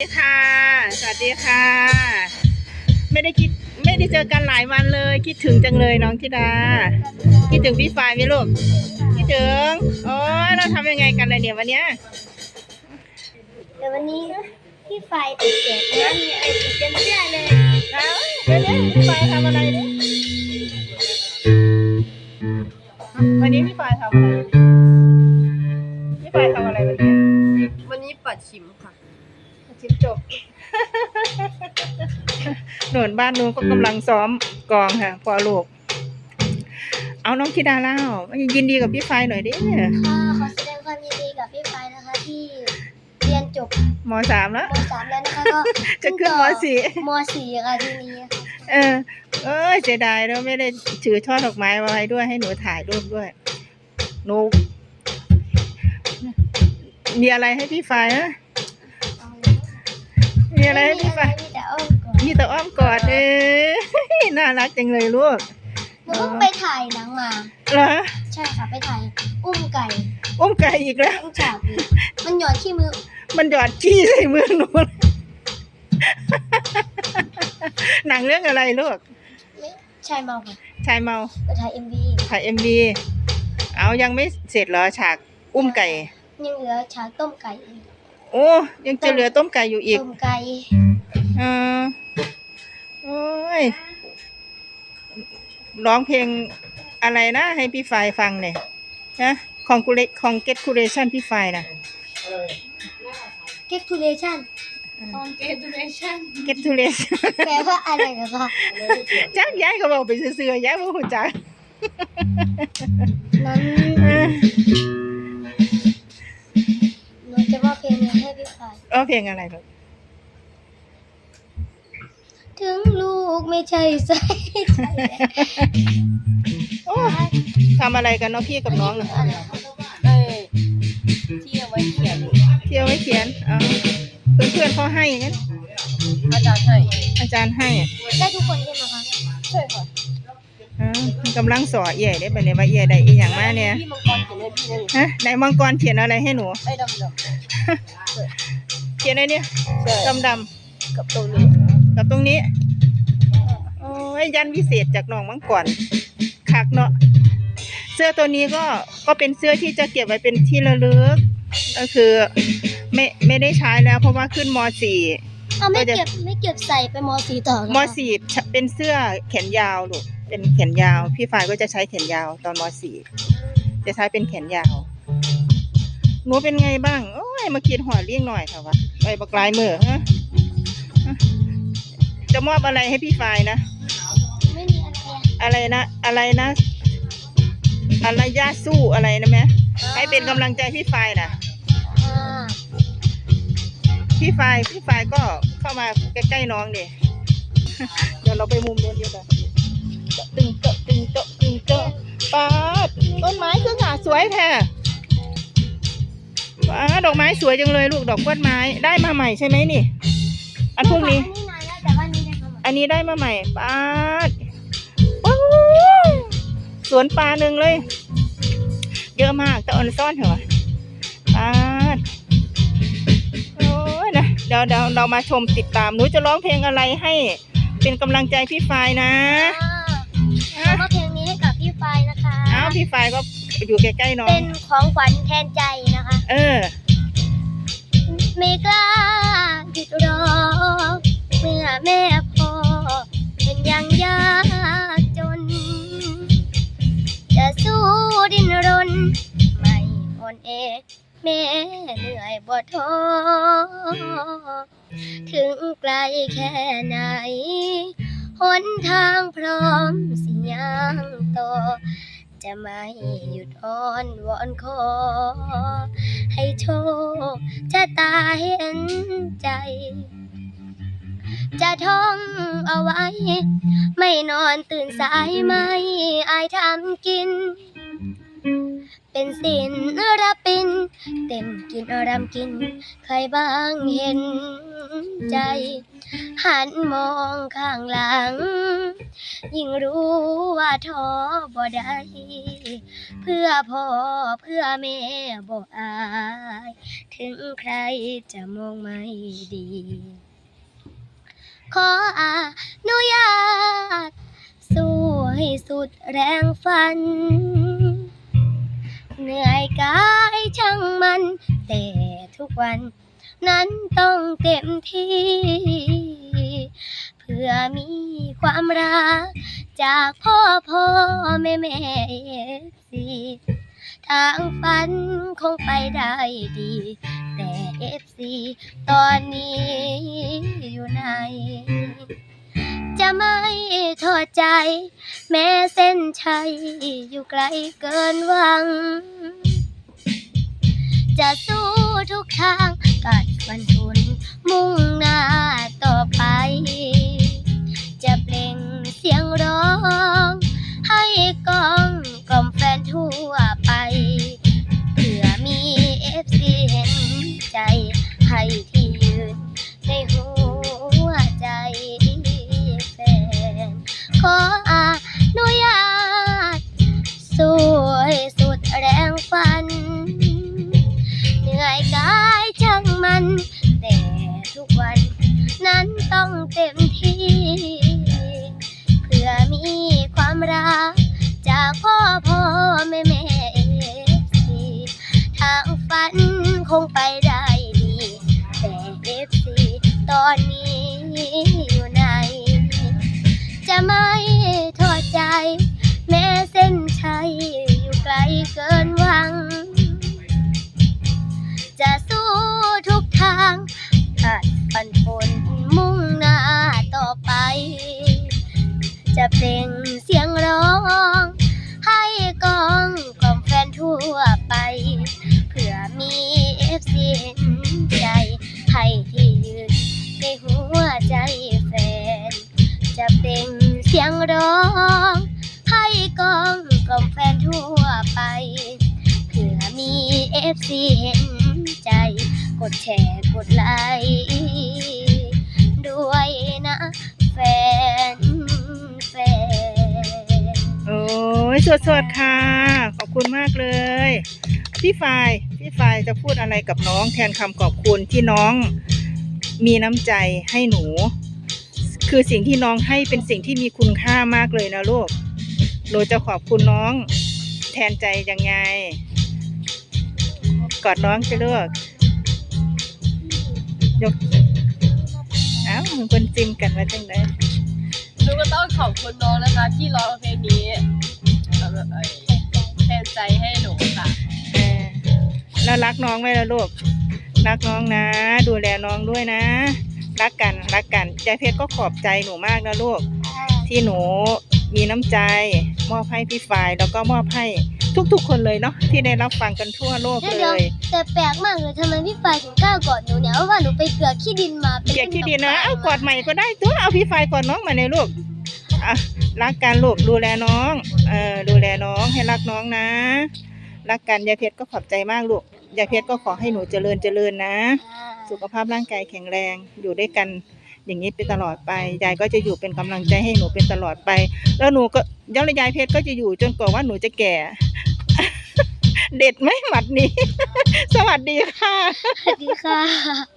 สวัสดีค่ะ สวัสดีค่ะ ไม่ได้คิดไม่ได้เจอกันหลายวันเลย คิดถึงจังเลยน้องธิดา คิดถึงพี่ฝ่ายไหมลูก คิดถึง โอ้ยเราทำยังไงกันเลยเนี่ยวันเนี้ยเดี๋ยววันนี้พี่ไฟติดเจ็บนะมีไอติดเต็มเสื้อเลยเอาเดี๋ยวนี้พี่ฝ่ายทำอะไรเนี่ยวันนี้พี่ฝ่ายทำอะไร พี่ฝ่ายทำอะไรวันนี้วันนี้ปัดชิมค่ะ ชิมจบ หนุนบ้านนู้นก็กำลังซ้อมกองค่ะพอลูก เอาน้องธิดาเล่ายินดีกับพี่ไฟหน่อยดิค่ะขอแสดงความยินดีกับพี่ไฟนะคะที่เรียนจบมสามแล้วมสามแล้วนะคะก็จะขึ้นมสี่มสี่ค่ะทีนี้ค่ะเออ เอ้ยเสียดายแล้วไม่ได้ถือช่อดอกไม้มาไว้ด้วยให้หนูถ่ายรูปด้วยหนูมีอะไรให้พี่ไฟฮะเอาเลยมี อะไรให้พี่ไฟมีแต่อ้อมก่อนมีแต่อ้อมกอดเอ้ยน่ารักจังเลยลูกหนูเพิ่งไปถ่ายหนังมาเหรอใช่ค่ะไปถ่ายอุ้มไก่ อุ้มไก่อีกแล้วอุ้มฉาบเลยมันหยอดขี้มือ มันหยอดขี้ใส่มือหนูเลยหนังเรื่องอะไรลูกไม่ใช่เมาค่ะชายเมาไปถ่ายเอ็มวีถ่ายเอ็มวีเอายังไม่เสร็จเหรอฉากอุ้มไก่ ยังเหลือฉากต้มไก่อีก โอ้ยังจะเหลือต้มไก่อยู่อีกต้มไก่เออโอ้ยร้องเพลงอะไรนะ ให้พี่ฝ่ายฟังเนี่ยนะของกูเลของเก็ตคูเรชันพี่ฝ่ายนะเก็ตทูเลชั่น congratulation เก็ตทูเรชันแปลว่าอะไรนะคะจักย้ายก็บอกไปซื่อๆย้ายบ่ฮู้จักนั้นเออหนู เอาเพลงอะไรลูกถึงลูกไม่ใช่ใส่ใจโอ้ทำอะไรกันเนาะพี่กับน้องน่ะเอ้ยที่เอาไว้เขียนเที่ยวไว้เขียนอ๋อเพื่อนๆเขาให้งั้น อาจารย์ให้อาจารย์ให้ได้ทุกคนใช่ไหมคะใช่ค่ะอ๋อกำลังสอนเอี่ยได้บัดนี้ว่าเอี่ยได้อีหยังมาเนี่ยพี่มังกรเขียนให้พี่นั่นฮะไหนมังกรเขียนอะไรให้หนู ไอ้ดำดเขียนอะไรเนี่ยำใช่ดำดำๆกับตรงนี้ กับตรงนี้โอ้ยยันวิเศษจากน้องมังกรคักเนาะเสื้อตัวนี้ก็ก็เป็นเสื้อที่จะเก็บไว้เป็นที่ระลึก ก็คือไม่ไม่ได้ใช้แล้วเพราะว่าขึ้นมสี่เอาไม่ก็จะเก็บไม่เก็บใส่ไปมสีต่อเหรอมคะสี่เป็นเสื้อแขนยาวลูกเป็นแขนยาว พี่ฝ่ายก็จะใช้แขนยาวตอนมสี่จะใช้เป็นแขนยาวหนูเป็นไงบ้าง โอ้ย มากินหอยเลี้ยงหน่อยค่ะวะ ไปบักลายมือฮะจะมอบอะไรให้พี่ฝ่ายนะ ไม่มีอะไรนะ อะไรนะ อะไรย่าสู้อะไรนะแม่ให้เป็นกำลังใจพี่ฝ่ายนะพี่ฝ่ายพี่ฝ่ายก็เข้ามาใกล้ๆน้องเดเดี๋ยวเราไปมุมโน้นเดียวกันตึงเตะตึงเตะตึงเตะป้าต้นไม้คือหงาสวยแท้ ป้าดดอกไม้สวยจังเลยลูกดอกกล้วยไม้ได้มาใหม่ใช่ไหมนี่ อันพวกนี้ อันนี้นานแล้วแต่ว่านี่ได้มาใหม่อันนี้ได้มาใหม่ป้าดว้าวสวนปลาหนึ่งเลย เยอะมากแต่ออนซ่อนเหรอป้าดโอ้ยนะเดี๋ยวเดี๋ยวเรามาชมติดตามหนูจะร้องเพลงอะไรให้เป็นกำลังใจพี่ฟายนะอ่าขอมอบเพลงนี้ให้กับพี่ไฟนะคะอ้าวพี่ฟายก็อยู่ใกล้ๆน้อเป็งนของขวัญแทนใจนะคะ เออ ไม่กล้าหยุดรอ เมื่อแม่พ่อเป็นอยังยากจน จะสู้ดิ้นรน ไม่อ่อนเอแม่เหนื่อยบ่ท้อถึงไกลแค่ไหน หนทางพร้อมสิยังต่อ จะไม่หยุดอ้อนวอนขอ ให้โชคชะตาเห็นใจ จะท่องเอาไว้ ไม่นอนตื่นสายไม่อายทำกิน เป็นสินระปิน เต็มกินรำกิน ใครบ้างเห็นใจ หันมองข้างหลัง ยิ่งรู้ว่าท้อบ่ได้เพื่อพ่อเพื่อแม่บ่อาย ถึงใครจะมองไม่ดี ขออนุญาต สู้ให้สุดแรงฟัน เหนื่อยกายช่างมัน แต่ทุกวัน นั้นต้องเต็มที่ พื่อมีความรัก จากพ่อพ่อแม่แม่สิทางฝันคงไปได้ดี แต่เอฟซีตอนนี้อยู่ไหนจะไม่ทอดใจ แม้เส้นชัยอยู่ไกลเกินหวัง จะสู้ทุกทางกัดฟันทุน เปล่งเสียงร้อง ให้กองกล่อมแฟนทั่วไป เพื่อมีเอฟซีเห็นใจ ให้ที่ยืนในหัวใจแฟน จะเปล่งเสียงร้อง ให้กองกล่อมแฟนทั่วไป เพื่อมีเอฟซีเห็นใจ กดแชร์กดไลค์ด้วยนะแฟน สดๆค่ะ ขอบคุณมากเลย พี่ฝ่ายพี่ฝ่ายจะพูดอะไรกับน้องแทนคำขอบคุณที่น้องมีน้ำใจให้หนู คือสิ่งที่น้องให้เป็นสิ่งที่มีคุณค่ามากเลยนะลูกหนูจะขอบคุณน้อง แทนใจยังไง กอดน้องจะเลือกยกอ้าวมึงคนจิมกันมาจังไดหนูก็ต้องขอบคุณน้องนะคะ ที่ร้องเพลงนี้ เอ่อเอ่อแทนใจให้หนูค่ะเออแล้วรักน้องไหมล่ะลูก รักน้องนะ ดูแลน้องด้วยนะ รักกันรักกันยายเพชรก็ขอบใจหนูมากนะลูก ที่หนูมีน้ำใจ มอบให้พี่ฝ่ายแล้วก็มอบให้ทุกๆ คนเลยเนาะที่ได้รับฟังกันทั่วโลกเดี๋ยวเลเดี๋ยวย แต่แปลกมากเลยทำไมพี่ฟายถึงกล้ากอดหนูเนี่ยเพราะว่าหนูไปเกลือขี้ดินมาเป็นเกียกที่ดีนะขมเอากอดใหม่ก็ได้ตัวเอาพี่ฝ่ายกอดน้องมาในอยลูกอะ รักกันลูกดูแลน้อง เออดูแลน้องให้รักน้องนะ รักกันยายเพชรก็ขอบใจมากลูกยายเพชรก็ขอให้หนูเจริญเจริญนะ สุขภาพร่างกายแข็งแรงอยู่ด้วยกันอย่างนี้ไปตลอดไป ยายก็จะอยู่เป็นกำลังใจให้หนูเป็นตลอดไป แล้วหนูก็ย้อนยายเพชรก็จะอยู่จนกว่าว่าหนูจะแก่ เด็ดไหมหมัดนี้ สวัสดีค่ะ สวัสดีค่ะ